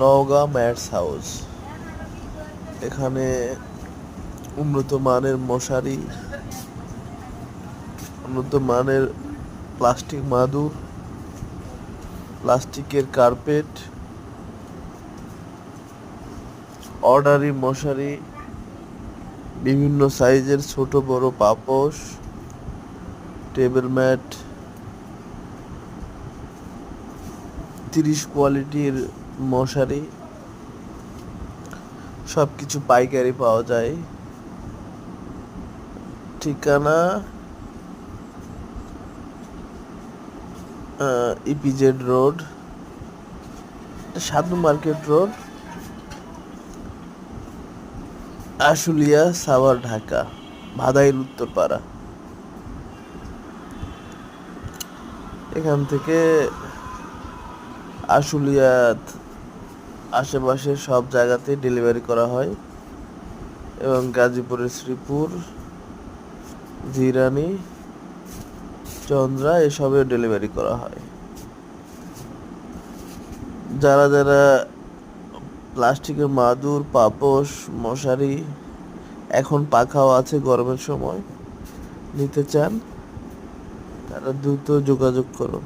Naogaon mats house. এখানে উন্নত মানের মশারি, উন্নত মানের প্লাস্টিক মাদুর, প্লাস্টিকের কার্পেট, অর্ডারি মশারি, বিভিন্ন সাইজের ছোট বড় পাপোশ, টেবিল ম্যাট, তিরিশ কোয়ালিটির মশারি সব কিছু পাইকারি পাওয়া যায়। ঠিকানা EPZ road Sadhu market road, Ashulia, Savar, Dhaka, Bhadail, Uttarpara. এখান থেকে আশুলিয়া আশেপাশের সব জায়গাতে ডেলিভারি করা হয়। এবং গাজীপুরের শ্রীপুর, জিরানি, চন্দ্রা এসবে ডেলিভারি করা হয়। যারা যারা প্লাস্টিকের মাদুর, পাপোশ, মশারি এখন পাখাও আছে গরমের সময় নিতে চান, তারা দ্রুত যোগাযোগ করুন।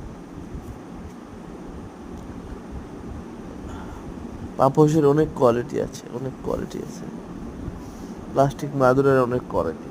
পাপোশের অনেক কোয়ালিটি আছে অনেক কোয়ালিটি আছে। প্লাস্টিক মাদুরের অনেক কোয়ালিটি